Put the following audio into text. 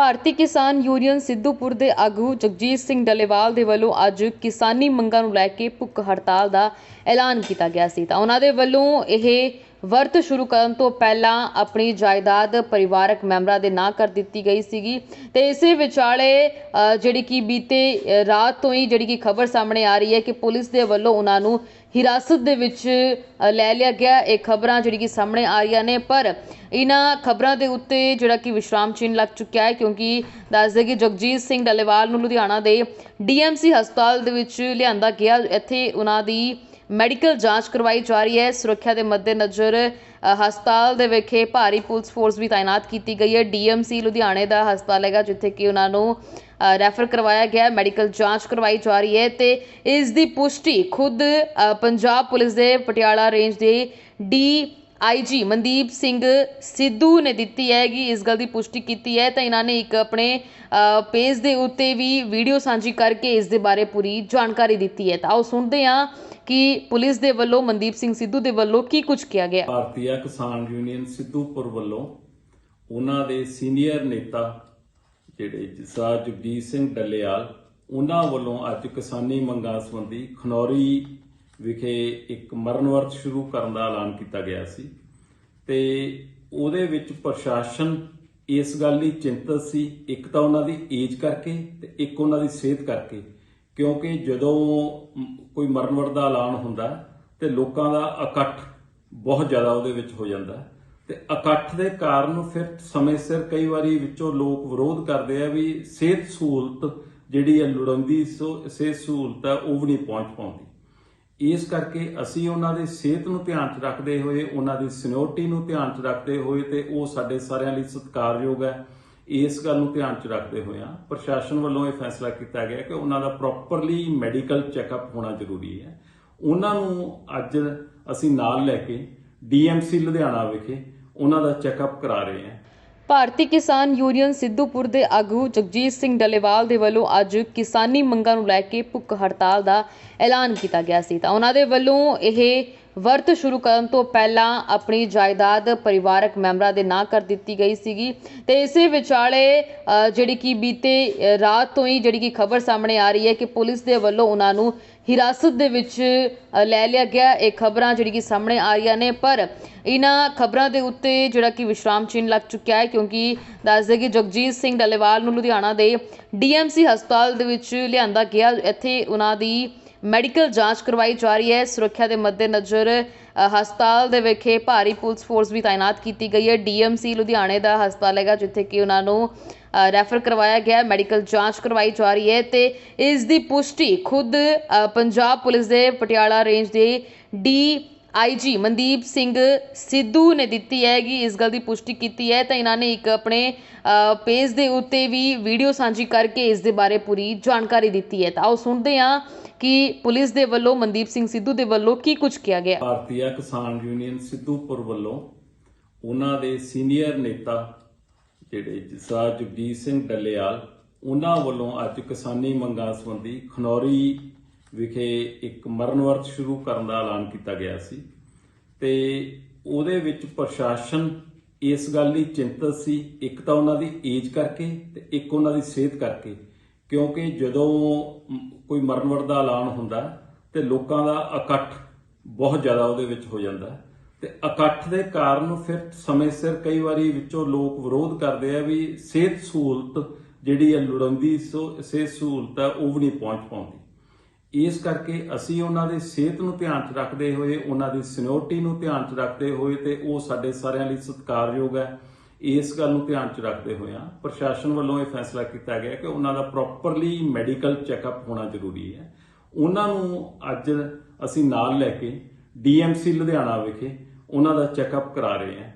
ਭਾਰਤੀ ਕਿਸਾਨ ਯੂਨੀਅਨ ਸਿੱਧੂਪੁਰ ਦੇ ਆਗੂ ਜਗਜੀਤ ਸਿੰਘ ਡੱਲੇਵਾਲ ਦੇ ਵੱਲੋਂ ਅੱਜ ਕਿਸਾਨੀ ਮੰਗਾਂ ਨੂੰ ਲੈ ਕੇ ਭੁੱਖ ਹੜਤਾਲ ਦਾ ਐਲਾਨ ਕੀਤਾ ਗਿਆ ਸੀ। ਤਾਂ ਉਹਨਾਂ ਦੇ ਵੱਲੋਂ ਇਹ ਵਰਤ ਸ਼ੁਰੂ ਕਰਨ ਤੋਂ ਪਹਿਲਾਂ ਆਪਣੀ ਜਾਇਦਾਦ ਪਰਿਵਾਰਕ ਮੈਂਬਰਾਂ ਦੇ ਨਾਂ ਕਰ ਦਿੱਤੀ ਗਈ ਸੀਗੀ। ਤੇ ਇਸੇ ਵਿਚਾਲੇ ਜਿਹੜੀ ਕਿ ਬੀਤੇ ਰਾਤ ਤੋਂ ਹੀ ਜਿਹੜੀ ਕਿ ਖਬਰ ਸਾਹਮਣੇ ਆ ਰਹੀ ਹੈ ਕਿ ਪੁਲਿਸ ਦੇ ਵੱਲੋਂ ਉਹਨਾਂ ਨੂੰ ਹਿਰਾਸਤ ਦੇ ਵਿੱਚ ਲੈ ਲਿਆ ਗਿਆ। ਇਹ ਖਬਰਾਂ ਜਿਹੜੀ ਕਿ ਸਾਹਮਣੇ ਆ ਰਹੀਆਂ ਨੇ, ਪਰ ਇਹਨਾਂ ਖਬਰਾਂ ਦੇ ਉੱਤੇ ਜਿਹੜਾ ਕਿ ਵਿਸ਼ਰਾਮ ਚਿੰਨ੍ਹ ਲੱਗ ਚੁੱਕਿਆ ਹੈ ਕਿਉਂਕਿ ਦੱਸਦੇ ਕਿ ਜਗਜੀਤ ਸਿੰਘ ਡੱਲੇਵਾਲ ਨੂੰ ਲੁਧਿਆਣਾ ਦੇ ਡੀਐਮਸੀ ਹਸਪਤਾਲ ਦੇ ਵਿੱਚ ਲਿਆਂਦਾ ਗਿਆ। ਇੱਥੇ ਉਹਨਾਂ ਦੀ ਮੈਡੀਕਲ ਜਾਂਚ ਕਰਵਾਈ ਜਾ ਰਹੀ ਹੈ। ਸੁਰੱਖਿਆ ਦੇ ਮੱਦੇਨਜ਼ਰ ਹਸਪਤਾਲ ਦੇ ਵਿਖੇ ਭਾਰੀ ਪੁਲਿਸ ਫੋਰਸ ਵੀ ਤਾਇਨਾਤ ਕੀਤੀ ਗਈ ਹੈ। ਡੀਐਮਸੀ ਲੁਧਿਆਣੇ ਦਾ ਹਸਪਤਾਲ ਹੈਗਾ, ਜਿੱਥੇ ਕਿ ਉਹਨਾਂ ਨੂੰ ਰੈਫਰ ਕਰਵਾਇਆ ਗਿਆ ਮੈਡੀਕਲ ਜਾਂਚ ਕਰਵਾਈ ਜਾ ਰਹੀ ਹੈ ਤੇ ਇਸ ਦੀ ਪੁਸ਼ਟੀ ਖੁਦ ਪੰਜਾਬ ਪੁਲਿਸ ਦੇ ਪਟਿਆਲਾ ਰੇਂਜ ਦੇ ਡੀ ਆਈਜੀ ਮਨਦੀਪ ਸਿੰਘ ਸਿੱਧੂ ਨੇ ਦਿੱਤੀ ਹੈ ਇਸ ਗੱਲ ਦੀ ਪੁਸ਼ਟੀ ਕੀਤੀ ਹੈ ਤਾਂ ਇਹਨਾਂ ਨੇ ਇੱਕ ਆਪਣੇ ਪੇਜ ਦੇ ਉੱਤੇ ਵੀ ਵੀਡੀਓ ਸਾਂਝੀ ਕਰਕੇ ਇਸ ਦੇ ਬਾਰੇ ਪੂਰੀ ਜਾਣਕਾਰੀ ਦਿੱਤੀ ਹੈ। ਤਾਂ ਆਓ ਸੁਣਦੇ ਹਾਂ ਕਿ ਪੁਲਿਸ ਦੇ ਵੱਲੋਂ, ਮਨਦੀਪ ਸਿੰਘ ਸਿੱਧੂ ਦੇ ਵੱਲੋਂ ਕੀ ਕੁਝ ਕਿਹਾ ਗਿਆ। ਭਾਰਤੀ ਕਿਸਾਨ ਯੂਨੀਅਨ ਸਿੱਧੂਪੁਰ ਵੱਲੋਂ ਉਹਨਾਂ ਦੇ ਸੀਨੀਅਰ ਨੇਤਾ ਜਿਹੜੇ ਜਿਸਾ ਜਗਜੀਤ ਸਿੰਘ ਡੱਲੇਵਾਲ, ਉਹਨਾਂ ਵੱਲੋਂ ਅੱਜ ਕਿਸਾਨੀ ਮੰਗਾਂ ਸੰਬੰਧੀ ਖਨੌਰੀ ਵਿਖੇ ਇੱਕ ਮਰਨ ਵਰਤ ਸ਼ੁਰੂ ਕਰਨ ਦਾ ਐਲਾਨ ਕੀਤਾ ਗਿਆ ਸੀ ਤੇ ਉਹਦੇ ਵਿੱਚ ਪ੍ਰਸ਼ਾਸਨ ਇਸ ਗੱਲ ਲਈ ਚਿੰਤਤ ਸੀ, ਇੱਕ ਤਾਂ ਉਹਨਾਂ ਦੀ ਏਜ ਕਰਕੇ ਤੇ ਇੱਕ ਉਹਨਾਂ ਦੀ ਸਿਹਤ ਕਰਕੇ, ਕਿਉਂਕਿ ਜਦੋਂ ਕੋਈ ਮਰਨ ਵਰਤ ਦਾ ਐਲਾਨ ਹੁੰਦਾ ਤੇ ਲੋਕਾਂ ਦਾ ਇਕੱਠ ਬਹੁਤ ਜ਼ਿਆਦਾ ਉਹਦੇ ਵਿੱਚ ਹੋ ਜਾਂਦਾ ਹੈ ਤੇ ਇਕੱਠ ਦੇ ਕਾਰਨ ਫਿਰ ਸਮੇਂ ਸਿਰ ਕਈ ਵਾਰੀ ਵਿੱਚੋਂ ਲੋਕ ਵਿਰੋਧ ਕਰਦੇ ਆ ਵੀ ਸਿਹਤ ਸਹੂਲਤ ਜਿਹੜੀ ਹੈ ਲੋੜੀਂਦੀ, ਸੋ ਸਿਹਤ ਸਹੂਲਤ ਹੈ ਉਹ ਵੀ ਨਹੀਂ ਪਹੁੰਚ ਪਾਉਂਦੀ। ਇਸ ਕਰਕੇ ਅਸੀਂ ਉਹਨਾਂ ਦੀ ਸਿਹਤ ਨੂੰ ਧਿਆਨ 'ਚ ਰੱਖਦੇ ਹੋਏ, ਉਹਨਾਂ ਦੀ ਸਿਨਿਓਰਟੀ ਨੂੰ ਧਿਆਨ 'ਚ ਰੱਖਦੇ ਹੋਏ ਤੇ ਉਹ ਸਾਡੇ ਸਾਰਿਆਂ ਲਈ ਸਤਿਕਾਰਯੋਗ ਹੈ, ਇਸ ਗੱਲ ਨੂੰ ਧਿਆਨ 'ਚ ਰੱਖਦੇ ਹੋਏ ਹੋਇਆਂ ਪ੍ਰਸ਼ਾਸਨ ਵੱਲੋਂ ਇਹ ਫੈਸਲਾ ਕੀਤਾ ਗਿਆ ਕਿ ਉਹਨਾਂ ਦਾ ਪ੍ਰੋਪਰਲੀ ਮੈਡੀਕਲ ਚੈੱਕਅਪ ਹੋਣਾ ਜ਼ਰੂਰੀ ਹੈ। ਉਹਨਾਂ ਨੂੰ ਅੱਜ ਅਸੀਂ ਨਾਲ ਲੈ ਕੇ ਡੀਐਮਸੀ ਲੁਧਿਆਣਾ ਵਿਖੇ ਉਹਨਾਂ ਦਾ ਚੈੱਕਅਪ ਕਰਾ ਰਹੇ ਹਾਂ। ਭਾਰਤੀ ਕਿਸਾਨ ਯੂਨੀਅਨ ਸਿੱਧੂਪੁਰ ਦੇ ਆਗੂ ਜਗਜੀਤ ਸਿੰਘ ਡੱਲੇਵਾਲ ਦੇ ਵੱਲੋਂ ਅੱਜ ਕਿਸਾਨੀ ਮੰਗਾਂ ਨੂੰ ਲੈ ਕੇ ਭੁੱਖ ਹੜਤਾਲ ਦਾ ਐਲਾਨ ਕੀਤਾ ਗਿਆ ਸੀ। ਤਾਂ ਉਹਨਾਂ ਦੇ ਵੱਲੋਂ ਇਹ ਵਰਤ ਸ਼ੁਰੂ ਕਰਨ ਤੋਂ ਪਹਿਲਾਂ ਆਪਣੀ ਜਾਇਦਾਦ ਪਰਿਵਾਰਕ ਮੈਂਬਰਾਂ ਦੇ ਨਾਂ ਕਰ ਦਿੱਤੀ ਗਈ ਸੀਗੀ। ਤੇ ਇਸੇ ਵਿਚਾਲੇ ਜਿਹੜੀ ਕਿ ਬੀਤੇ ਰਾਤ ਤੋਂ ਹੀ ਜਿਹੜੀ ਕਿ ਖਬਰ ਸਾਹਮਣੇ ਆ ਰਹੀ ਹੈ ਕਿ ਪੁਲਿਸ ਦੇ ਵੱਲੋਂ ਉਹਨਾਂ ਨੂੰ ਹਿਰਾਸਤ ਦੇ ਵਿੱਚ ਲੈ ਲਿਆ ਗਿਆ ਇਹ ਖਬਰਾਂ ਜਿਹੜੀ ਕਿ ਸਾਹਮਣੇ ਆ ਰਹੀਆਂ ਨੇ। ਪਰ ਇਹਨਾਂ ਖਬਰਾਂ ਦੇ ਉੱਤੇ ਜਿਹੜਾ ਕਿ ਵਿਸ਼ਰਾਮ ਚਿੰਨ੍ਹ ਲੱਗ ਚੁੱਕਿਆ ਹੈ, ਕਿਉਂਕਿ ਦੱਸਦੇ ਕਿ ਜਗਜੀਤ ਸਿੰਘ ਡੱਲੇਵਾਲ ਨੂੰ ਲੁਧਿਆਣਾ ਦੇ ਡੀਐਮਸੀ ਹਸਪਤਾਲ ਦੇ ਵਿੱਚ ਲਿਆਂਦਾ ਗਿਆ। ਇੱਥੇ ਉਹਨਾਂ ਦੀ ਮੈਡੀਕਲ ਜਾਂਚ ਕਰਵਾਈ ਜਾ ਰਹੀ ਹੈ। ਸੁਰੱਖਿਆ ਦੇ ਮੱਦੇਨਜ਼ਰ ਹਸਪਤਾਲ ਦੇ ਵਿਖੇ ਭਾਰੀ ਪੁਲਿਸ ਫੋਰਸ ਵੀ ਤਾਇਨਾਤ ਕੀਤੀ ਗਈ ਹੈ। ਡੀਐਮਸੀ ਲੁਧਿਆਣੇ ਦਾ ਹਸਪਤਾਲ ਹੈਗਾ, ਜਿੱਥੇ ਕਿ ਉਹਨਾਂ ਨੂੰ ਰੈਫਰ ਕਰਵਾਇਆ ਗਿਆ ਮੈਡੀਕਲ ਜਾਂਚ ਕਰਵਾਈ ਜਾ ਰਹੀ ਹੈ ਤੇ ਇਸ ਦੀ ਪੁਸ਼ਟੀ ਖੁਦ ਪੰਜਾਬ ਪੁਲਿਸ ਦੇ ਪਟਿਆਲਾ ਰੇਂਜ ਦੇ ਡੀ ਆਈਜੀ ਮਨਦੀਪ ਸਿੰਘ ਸਿੱਧੂ ਨੇ ਦਿੱਤੀ ਹੈ ਕਿ ਇਸ ਗੱਲ ਦੀ ਪੁਸ਼ਟੀ ਕੀਤੀ ਹੈ ਤਾਂ ਇਹਨਾਂ ਨੇ ਇੱਕ ਆਪਣੇ ਪੇਜ ਦੇ ਉੱਤੇ ਵੀ ਵੀਡੀਓ ਸਾਂਝੀ ਕਰਕੇ ਇਸ ਦੇ ਬਾਰੇ ਪੂਰੀ ਜਾਣਕਾਰੀ ਦਿੱਤੀ ਹੈ। ਤਾਂ ਆਓ ਸੁਣਦੇ ਹਾਂ ਕਿ ਪੁਲਿਸ ਦੇ ਵੱਲੋਂ, ਮਨਦੀਪ ਸਿੰਘ ਸਿੱਧੂ ਦੇ ਵੱਲੋਂ ਕੀ ਕੁਝ ਕਿਹਾ ਗਿਆ। ਭਾਰਤੀ ਕਿਸਾਨ ਯੂਨੀਅਨ ਸਿੱਧੂਪੁਰ ਵੱਲੋਂ ਉਹਨਾਂ ਦੇ ਸੀਨੀਅਰ ਨੇਤਾ ਜਿਹੜੇ ਜਿਸਾ ਜਗਜੀਤ ਸਿੰਘ ਡੱਲੇਵਾਲ, ਉਹਨਾਂ ਵੱਲੋਂ ਅੱਜ ਕਿਸਾਨੀ ਮੰਗਾਂ ਸੰਬੰਧੀ ਖਨੌਰੀ ਵਿਖੇ ਇੱਕ ਮਰਨ ਵਰਤ ਸ਼ੁਰੂ ਕਰਨ ਦਾ ਐਲਾਨ ਕੀਤਾ ਗਿਆ ਸੀ ਤੇ ਉਹਦੇ ਵਿੱਚ ਪ੍ਰਸ਼ਾਸਨ ਇਸ ਗੱਲ ਲਈ ਚਿੰਤਤ ਸੀ, ਇੱਕ ਤਾਂ ਉਹਨਾਂ ਦੀ ਏਜ ਕਰਕੇ ਤੇ ਇੱਕ ਉਹਨਾਂ ਦੀ ਸਿਹਤ ਕਰਕੇ, ਕਿਉਂਕਿ ਜਦੋਂ ਕੋਈ ਮਰਨ ਵਰਤ ਦਾ ਐਲਾਨ ਹੁੰਦਾ ਤੇ ਲੋਕਾਂ ਦਾ ਇਕੱਠ ਬਹੁਤ ਜ਼ਿਆਦਾ ਉਹਦੇ ਵਿੱਚ ਹੋ ਜਾਂਦਾ। ਤੇ ਇਕੱਠ ਦੇ ਕਾਰਨ ਫਿਰ ਸਮੇਂ ਸਿਰ ਕਈ ਵਾਰੀ ਵਿੱਚੋਂ ਲੋਕ ਵਿਰੋਧ ਕਰਦੇ ਆ ਵੀ ਸਿਹਤ ਸਹੂਲਤ ਜਿਹੜੀ ਹੈ ਲੋੜੀਂਦੀ ਸੋ ਸਿਹਤ ਸਹੂਲਤ ਹੈ ਉਹ ਵੀ ਨਹੀਂ ਪਹੁੰਚ ਪਾਉਂਦੀ। ਇਸ ਕਰਕੇ ਅਸੀਂ ਉਹਨਾਂ ਦੀ ਸਿਹਤ ਨੂੰ ਧਿਆਨ 'ਚ ਰੱਖਦੇ ਹੋਏ, ਉਹਨਾਂ ਦੀ ਸਿਨਿਓਰਿਟੀ ਨੂੰ ਧਿਆਨ 'ਚ ਰੱਖਦੇ ਹੋਏ ਤੇ ਉਹ ਸਾਡੇ ਸਾਰਿਆਂ ਲਈ ਸਤਿਕਾਰਯੋਗ ਹੈ ਇਸ ਗੱਲ ਨੂੰ ਧਿਆਨ 'ਚ ਰੱਖਦੇ ਹੋਏ ਹੋਇਆਂ ਪ੍ਰਸ਼ਾਸਨ ਵੱਲੋਂ ਇਹ ਫੈਸਲਾ ਕੀਤਾ ਗਿਆ ਕਿ ਉਹਨਾਂ ਦਾ ਪ੍ਰੋਪਰਲੀ ਮੈਡੀਕਲ ਚੈੱਕਅਪ ਹੋਣਾ ਜ਼ਰੂਰੀ ਹੈ। ਉਹਨਾਂ ਨੂੰ ਅੱਜ ਅਸੀਂ ਨਾਲ ਲੈ ਕੇ ਡੀਐਮਸੀ ਲੁਧਿਆਣਾ ਵਿਖੇ ਉਹਨਾਂ ਦਾ ਚੈੱਕਅਪ ਕਰਾ ਰਹੇ ਹਾਂ